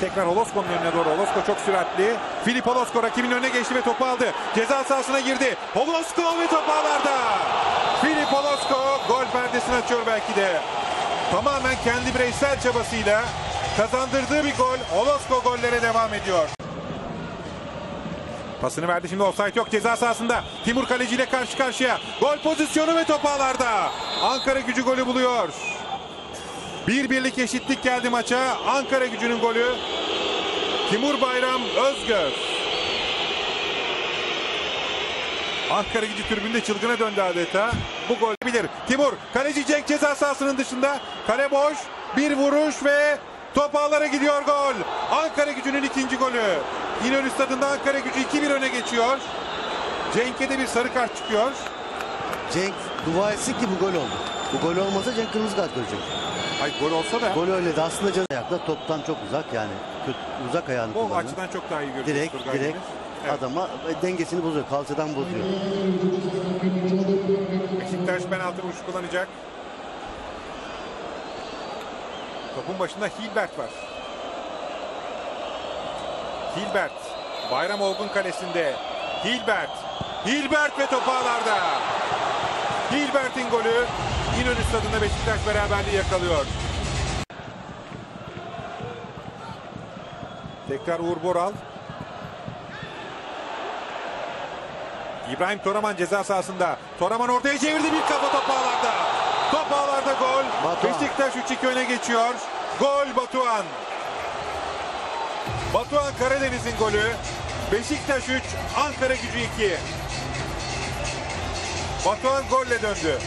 Tekrar Holosko'nun önüne doğru. Holosko çok süratli. Filip Holosko rakibinin önüne geçti ve topu aldı. Ceza sahasına girdi. Holosko ve top ağlarda. Filip Holosko gol perdesini açıyor belki de. Tamamen kendi bireysel çabasıyla kazandırdığı bir gol. Holosko gollere devam ediyor. Pasını verdi şimdi offside yok ceza sahasında. Timur Kaleci ile karşı karşıya. Gol pozisyonu ve top ağlarda. Ankara gücü golü buluyor. Bir birlik eşitlik geldi maça. Ankara gücünün golü. Timur Bayram Özgöz. Ankara gücü tribünde çılgına döndü adeta. Bu gol bilir. Timur kaleci Cenk ceza sahasının dışında. Kale boş. Bir vuruş ve top ağlara gidiyor gol. Ankara gücünün ikinci golü. İnönü stadında Ankara gücü 2-1 öne geçiyor. Cenk'e de bir sarı kart çıkıyor. Cenk dua etsin ki bu gol oldu. Bu gol olmasa Cenk kırmızı kart görecek. Ay gol olsa da Gol öyleydi. Aslında Cenk ayakla toptan çok uzak yani. Kötü, uzak ayağını bu kullanıyor. açıdan çok daha iyi görünüyor. Direkt Turgay direkt Deniz. Evet. adama dengesini bozuyor. Kalçadan bozuyor. Beşiktaş penaltı vuruşu kullanacak. Topun başında Hilbert var. Hilbert. Bayram Olgun kalesinde. Hilbert. Hilbert ve top ağlarda. Hilbert'in golü İnönü stadında Beşiktaş beraberliği yakalıyor. Tekrar Uğur Boral. İbrahim Toraman ceza sahasında. Toraman ortaya çevirdi bir kafa top ağlarda. Top ağlarda gol. Batuhan. Beşiktaş 3-2 öne geçiyor. Gol Batuhan. Batuhan Karadeniz'in golü. Beşiktaş 3, Ankara gücü 2. Batuhan golle döndü.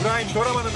İbrahim Toraman'ın